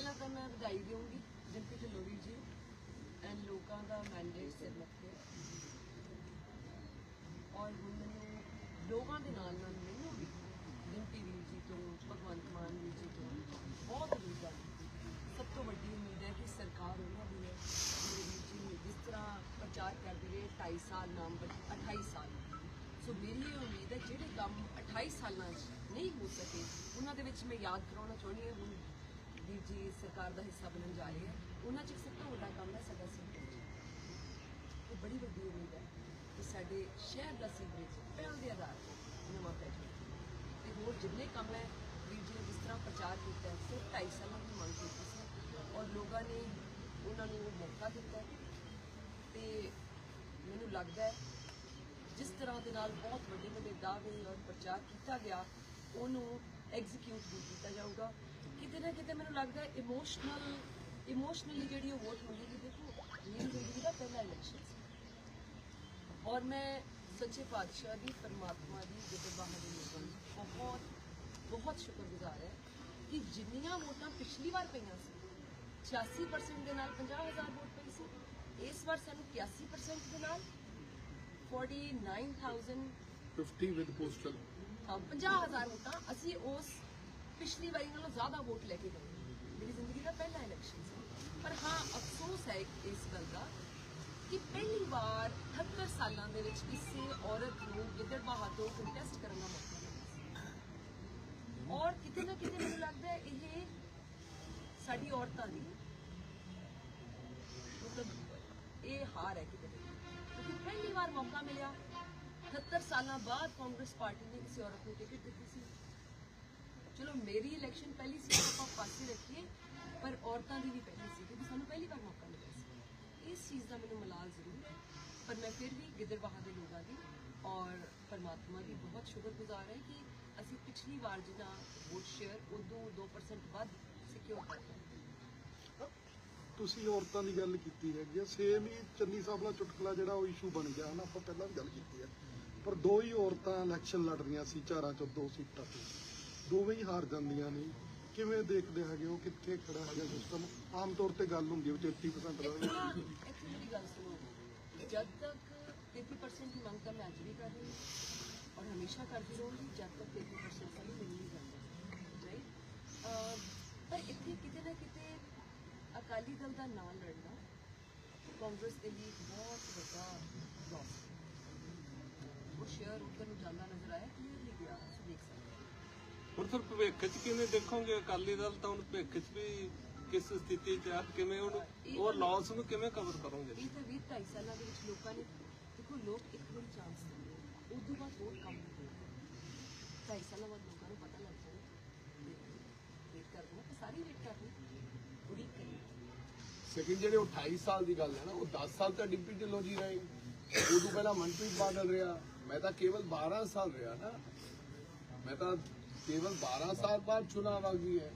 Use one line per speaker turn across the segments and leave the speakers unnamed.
ਪਹਿਲਾਂ ਤਾਂ ਮੈਂ ਵਧਾਈ ਦੇਵਾਂਗੀ ਡਿੰਪੀ ਢਲੋਰੀ ਜੀ। ਐਂਡ ਲੋਕਾਂ ਦਾ ਮੈਂਡੇਟ ਸਿਰ ਮੱਥੇ ਔਰ ਹੁਣ ਮੈਨੂੰ ਲੋਕਾਂ ਦੇ ਨਾਲ ਨਾਲ ਮੈਨੂੰ ਵੀ ਡਿੰਪੀ ਵੀਰ ਜੀ ਤੋਂ, ਭਗਵੰਤ ਮਾਨ ਵੀਰ ਜੀ ਤੋਂ ਬਹੁਤ ਉਮੀਦ ਹੈ ਸਭ ਤੋਂ ਵੱਡੀ ਉਮੀਦ ਹੈ ਕਿ ਸਰਕਾਰ ਉਹਨਾਂ ਦੀ ਹੈ। ਮੇਰੇ ਵੀਰ ਜੀ ਜਿਸ ਤਰ੍ਹਾਂ ਪ੍ਰਚਾਰ ਕਰਦੇ ਰਹੇ 2.5 ਸਾਲ ਨਾਮ ਬਚ 28 ਸਾਲ। ਸੋ ਮੇਰੀ ਇਹ ਉਮੀਦ ਹੈ, ਜਿਹੜੇ ਕੰਮ 28 ਸਾਲਾਂ 'ਚ ਨਹੀਂ ਹੋ ਸਕੇ, ਉਹਨਾਂ ਦੇ ਵਿੱਚ ਮੈਂ ਯਾਦ ਕਰਾਉਣਾ ਚਾਹੁੰਦੀ ਹਾਂ। ਹੁਣ ਵੀਰ ਜੀ ਸਰਕਾਰ ਦਾ ਹਿੱਸਾ ਬਣਨ ਜਾ ਰਹੇ ਹੈ ਉਹਨਾਂ 'ਚ ਇੱਕ ਸਭ ਤੋਂ ਵੱਡਾ ਕੰਮ ਹੈ ਸਾਡਾ ਸੀਵਰੇਜ। ਇਹ ਬੜੀ ਵੱਡੀ ਉਮੀਦ ਹੈ ਕਿ ਸਾਡੇ ਸ਼ਹਿਰ ਦਾ ਸੀਵਰੇਜ ਪਹਿਲ ਦੇ ਆਧਾਰ ਤੇ ਨਵਾਂ ਪੈ ਜਾਵੇ। ਤੇ ਹੋਰ ਜਿੰਨੇ ਕੰਮ ਹੈ, ਵੀਰ ਜੀ ਨੇ ਜਿਸ ਤਰ੍ਹਾਂ ਪ੍ਰਚਾਰ ਕੀਤਾ ਸਿਰਫ 2.5 ਸਾਲਾਂ ਦੀ ਮੰਗ ਕੀਤੀ ਸੀ ਔਰ ਲੋਕਾਂ ਨੇ ਉਹਨਾਂ ਨੂੰ ਉਹ ਮੌਕਾ ਦਿੱਤਾ ਹੈ। ਤੇ ਮੈਨੂੰ ਲੱਗਦਾ ਹੈ, ਜਿਸ ਤਰ੍ਹਾਂ ਦੇ ਨਾਲ ਬਹੁਤ ਵੱਡੇ ਵੱਡੇ ਦਾਅਵੇ ਔਰ ਪ੍ਰਚਾਰ ਕੀਤਾ ਗਿਆ, ਉਹਨੂੰ ਐਗਜ਼ੀਕਿਊਟ ਵੀ ਕੀਤਾ ਜਾਊਗਾ। ਕਿਤੇ ਨਾ ਕਿਤੇ ਮੈਨੂੰ ਲੱਗਦਾ ਇਮੋਸ਼ਨਲ ਇਮੋਸ਼ਨਲੀ ਜਿਹੜੀ ਉਹ ਵੋਟ ਮਿਲੇਗੀ ਦੇਖੋ ਮੇਰੀ ਜ਼ਿੰਦਗੀ ਦਾ ਪਹਿਲਾ ਇਲੈਕਸ਼ਨ ਸੀ। ਔਰ ਮੈਂ ਸੱਚੇ ਪਾਤਸ਼ਾਹ ਦੀ ਪਰਮਾਤਮਾ ਦੀ ਗੁਰਬਾਣੀ ਦੇ ਲੋਕਾਂ ਦੀ ਬਹੁਤ ਬਹੁਤ ਸ਼ੁਕਰਗੁਜ਼ਾਰ ਹੈ ਕਿ ਜਿੰਨੀਆਂ ਵੋਟਾਂ ਪਿਛਲੀ ਵਾਰ ਪਈਆਂ ਸੀ 86% ਦੇ ਨਾਲ 50000 ਵੋਟ ਪਈ ਸੀ। ਇਸ ਵਾਰ ਸਾਨੂੰ 81% ਦੇ ਨਾਲ 49000
50 with postal
ਹਾਂ 50000 ਵੋਟਾਂ। ਅਸੀਂ ਉਸ ਪਿਛਲੀ ਵਾਰੀ ਨਾਲੋਂ ਜ਼ਿਆਦਾ ਵੋਟ ਲੈ ਕੇ ਗਏ ਮੇਰੀ ਜ਼ਿੰਦਗੀ ਦਾ ਪਹਿਲਾ ਇਲੈਕਸ਼ਨ ਸੀ। ਪਰ ਹਾਂ, ਅਫਸੋਸ ਹੈ ਇਸ ਗੱਲ ਦਾ ਕਿ ਪਹਿਲੀ ਵਾਰ 78 ਸਾਲਾਂ ਦੇ ਵਿੱਚ ਕਿਸੇ ਔਰਤ ਨੂੰ ਗਿੱਦੜਬਾਹਾ ਤੋਂ ਕੰਟੈਸਟ ਕਰਨ ਦਾ ਮੌਕਾ ਮਿਲਿਆ ਔਰ ਕਿਤੇ ਨਾ ਕਿਤੇ ਮੈਨੂੰ ਲੱਗਦਾ ਹੈ, ਇਹ ਸਾਡੀ ਔਰਤਾਂ ਦੀ ਮਤਲਬ ਇਹ ਹਾਰ ਹੈ ਕਿਤੇ ਕਿਉਂਕਿ ਪਹਿਲੀ ਵਾਰ ਮੌਕਾ ਮਿਲਿਆ। 78 ਸਾਲਾਂ ਬਾਅਦ ਕਾਂਗਰਸ ਪਾਰਟੀ ਨੇ ਕਿਸੇ ਔਰਤ ਨੂੰ ਟਿਕਟ ਦਿੱਤੀ ਸੀ। ਚਲੋ, ਮੇਰੀ ਇਲੈਕਸ਼ਨ ਪਹਿਲੀ ਸੀ ਆਪਾਂ ਪਾਸੇ ਰੱਖੀਏ, ਪਰ ਔਰਤਾਂ ਦੀ ਵੀ ਪਹਿਲੀ ਸੀ, ਕਿਉਂਕਿ ਸਾਨੂੰ ਪਹਿਲੀ ਵਾਰ ਮੌਕਾ ਮਿਲਿਆ ਸੀ। ਇਸ ਚੀਜ਼ ਦਾ ਮੈਨੂੰ ਮਲਾਲ ਜ਼ਰੂਰ ਹੈ, ਪਰ ਮੈਂ ਫਿਰ ਵੀ ਗਿੱਦੜਬਾਹਾ ਦੇ ਲੋਕਾਂ ਦੀ ਔਰ ਪਰਮਾਤਮਾ ਦੀ ਬਹੁਤ ਸ਼ੁਕਰਗੁਜ਼ਾਰ ਹੈ ਕਿ ਅਸੀਂ ਪਿਛਲੀ ਵਾਰ ਜਿੰਨਾ ਵੋਟ ਸ਼ੇਅਰ ਉਦੋਂ 2% ਵੱਧ ਸਿਕਿਉਰ ਕਰ
ਤੁਸੀਂ ਔਰਤਾਂ ਦੀ ਗੱਲ ਕੀਤੀ ਹੈਗੀ ਆ ਸੇਮ ਹੀ ਚੰਨੀ ਸਾਹਿਬ ਚੁਟਕਲਾ ਜਿਹੜਾ ਉਹ ਇਸ਼ੂ ਬਣ ਗਿਆ, ਹਨਾ, ਆਪਾਂ ਪਹਿਲਾਂ ਵੀ ਗੱਲ ਕੀਤੀ ਹੈ ਪਰ ਦੋ ਹੀ ਔਰਤਾਂ ਇਲੈਕਸ਼ਨ ਲੜ ਰਹੀਆਂ ਸੀ, ਚਾਰਾਂ ਚੋਂ ਦੋ ਸੀਟਾਂ ਤੇ। ਦੋਵੇਂ ਹੀ ਹਾਰ ਜਾਂਦੀਆਂ ਨੇ। ਕਿਵੇਂ ਦੇਖਦੇ ਹੈਗੇ ਉਹ ਕਿੱਥੇ ਖੜਾ ਹੈਗਾ ਸਿਸਟਮ ਆਮ ਤੌਰ ਤੇ ਗੱਲ ਹੁੰਦੀ ਹੈ ਵੀ 33%
ਇੱਥੇ ਇੱਥੇ ਮੇਰੀ ਗੱਲ ਸੁਣੋ। ਜਦ ਤੱਕ 33% ਦੀ ਮੰਗ ਤਾਂ ਮੈਂ ਅੱਜ ਵੀ ਕਰ ਰਹੀ ਹਾਂ ਔਰ ਹਮੇਸ਼ਾ ਕਰਦੀ ਰਹੂੰਗੀ, ਜਦ ਤੱਕ 33% ਸਾਨੂੰ ਨਹੀਂ ਜਾਂਦਾ ਰਾਈਟ ਪਰ ਇੱਥੇ ਕਿਤੇ ਨਾ ਕਿਤੇ ਅਕਾਲੀ ਦਲ ਦਾ ਨਾਂ ਲੜਨਾ ਕਾਂਗਰਸ ਦੇ ਲਈ ਬਹੁਤ ਵੱਡਾ ਲਾਸ ਉਹ ਸ਼ੇਅਰ ਉੱਧਰ ਨੂੰ ਜਾਂਦਾ ਨਜ਼ਰ ਆਇਆ ਕਲੀਅਰਲੀ ਗਿਆ, ਤੁਸੀਂ ਦੇਖ ਸਕਦੇ ਹੋ।
ਹੁਣ ਫਿਰ ਭਵਿੱਖ ਚ ਕਿਵੇਂ ਦੇਖੋਗੇ ਅਕਾਲੀ ਦਲ ਤਾਂ ਹੁਣ ਭਵਿੱਖ ਚ ਵੀ ਕਿਸ ਸਥਿਤੀ ਚ ਆ ਕਿਵੇਂ ਉਹਨੂੰ ਉਹ ਲਾਸ ਨੂੰ ਕਿਵੇਂ ਕਵਰ ਕਰੋਗੇ?
ਇਹ ਤਾਂ 20 ਢਾਈ ਸਾਲਾਂ ਦੇ ਵਿੱਚ ਲੋਕਾਂ ਨੇ ਦੇਖੋ ਲੋਕ ਇੱਕ ਵਾਰੀ ਚਾਂਸ ਦਿੰਦੇ ਆ ਉਸ ਤੋਂ ਬਾਅਦ ਹੋਰ ਕੰਮ ਨਹੀਂ ਕਰਦੇ ਢਾਈ ਸਾਲਾਂ ਬਾਅਦ ਲੋਕਾਂ ਨੂੰ ਪਤਾ ਲੱਗ ਜਾਣਾ। ਵੇਟ ਕਰਦੇ ਹਾਂ ਸਾਰੀ ਵੇਟ ਕਰ ਰਹੇ ਉਡੀਕ ਕਰੀ
ਸੈਕਿੰਡ ਜਿਹੜੇ ਉਹ 28 ਸਾਲ ਦੀ ਗੱਲ ਹੈ ਨਾ ਉਹ 10 ਸਾਲ ਤਾਂ ਡਿਪਟੀ ਢਿੱਲੋਂ ਜੀ ਰਹੇ। ਉਦੋਂ ਪਹਿਲਾਂ ਮਨਪ੍ਰੀਤ ਬਾਦਲ ਰਿਹਾ। ਮੈਂ ਤਾਂ ਕੇਵਲ 12 ਸਾਲ ਰਿਹਾ ਨਾ। ਮੈਂ ਤਾਂ ਕੇਵਲ 12 ਸਾਲ ਬਾਅਦ ਚੁਣਾਵ ਆ ਗਈ ਹੈ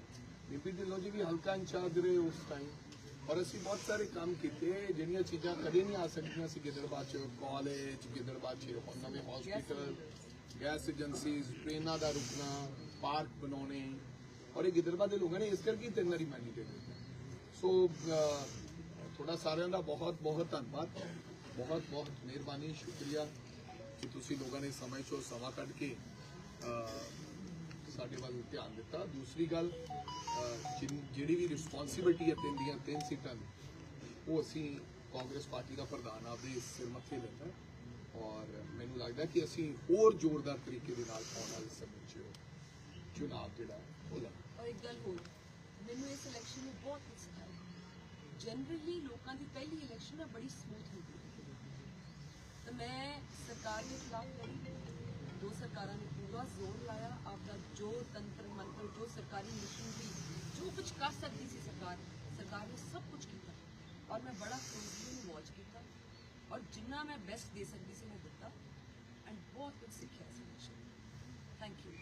ਡਿਪਟੀ ਢਿੱਲੋਂ ਜੀ ਵੀ ਹਲਕਾ ਇੰਚਾਰਜ ਰਹੇ ਉਸ ਟਾਈਮ ਔਰ ਅਸੀਂ ਬਹੁਤ ਸਾਰੇ ਕੰਮ ਕੀਤੇ ਜਿਹੜੀਆਂ ਚੀਜ਼ਾਂ ਕਦੇ ਨਹੀਂ ਆ ਸਕਦੀਆਂ ਸੀ ਗਿੱਦੜਬਾਹ ਚ ਕਾਲਜ ਗਿੱਦੜਬਾਹ ਚ ਨਵੇਂ ਹਸਪੀਟਲ ਗੈਸ ਏਜੰਸੀਜ਼ ਟ੍ਰੇਨਾਂ ਦਾ ਰੁਕਣਾ ਪਾਰਕ ਬਣਾਉਣੇ ਔਰ ਇਹ ਗਿੱਦੜਬਾਹ ਦੇ ਲੋਕਾਂ ਨੇ ਇਸ ਕਰਕੇ ਹੀ ਤਿੰਨ ਵਾਰੀ ਮੈਂਡੇਟ ਸੋ ਅਹ, ਤੁਹਾਡਾ ਸਾਰਿਆਂ ਦਾ ਬਹੁਤ ਬਹੁਤ ਧੰਨਵਾਦ ਬਹੁਤ ਬਹੁਤ ਮਿਹਰਬਾਨੀ ਸ਼ੁਕਰੀਆ ਕਿ ਤੁਸੀਂ ਲੋਕਾਂ ਨੇ ਸਮੇਂ ਚੋਂ ਸਮਾਂ ਕੱਢ ਕੇ ਅਹ, ਸਾਡੇ ਵੱਲ ਧਿਆਨ ਦਿੱਤਾ। ਦੂਸਰੀ ਗੱਲ ਜਿਹੜੀ ਵੀ ਰਿਸਪੌਂਸਿਬਿਲਟੀ ਹੈ ਤਿੰਨ ਦੀਆਂ ਤਿੰਨ ਸੀਟਾਂ ਦੀ, ਉਹ ਅਸੀਂ ਕਾਂਗਰਸ ਪਾਰਟੀ ਦਾ ਪ੍ਰਧਾਨ ਆਪਦੇ ਸਿਰ ਮੱਥੇ ਲੈਂਦਾ ਔਰ ਮੈਨੂੰ ਲੱਗਦਾ ਕਿ ਅਸੀਂ ਹੋਰ ਜ਼ੋਰਦਾਰ ਤਰੀਕੇ ਦੇ ਨਾਲ ਆਉਣ ਵਾਲੇ ਸਮੇਂ 'ਚ ਚੁਣਾਵ ਜਿਹੜਾ ਉਹ ਲੜਾਂਗੇ
ਔਰ ਇੱਕ ਗੱਲ ਹੋਰ, ਮੈਨੂੰ ਇਸ ਇਲੈਕਸ਼ਨ ਨੂੰ ਬਹੁਤ ਕੁਝ ਸਿਖਾਇਆ ਜਨਰਲੀ ਲੋਕਾਂ ਦੀ ਪਹਿਲੀ ਇਲੈਕਸ਼ਨ ਨਾ ਬੜੀ ਸਮੂਥ ਹੁੰਦੀ ਹੈ। ਤਾਂ ਮੈਂ ਸਰਕਾਰ ਦੇ ਖਿਲਾਫ ਲੜੀ, ਦੋ ਸਰਕਾਰਾਂ ਨੇ ਪੂਰਾ ਜ਼ੋਰ ਲਾਇਆ ਆਪਦਾ ਜੋ ਤੰਤਰ ਮੰਤਰ ਜੋ ਸਰਕਾਰੀ ਮਸ਼ੀਨਰੀ ਜੋ ਕੁਝ ਕਰ ਸਕਦੀ ਸੀ ਸਰਕਾਰ ਸਰਕਾਰ ਨੇ ਸਭ ਕੁਝ ਕੀਤਾ ਔਰ ਮੈਂ ਬੜਾ ਕਲੋਜ਼ਲੀ ਨੂੰ ਵਾਚ ਕੀਤਾ ਔਰ ਜਿੰਨਾ ਮੈਂ ਬੈਸਟ ਦੇ ਸਕਦੀ ਸੀ ਮੈਂ ਦਿੱਤਾ ਐਂਡ ਬਹੁਤ ਕੁਝ ਸਿੱਖਿਆ ਇਸ ਇਲੈਕਸ਼ਨ ਥੈਂਕ ਯੂ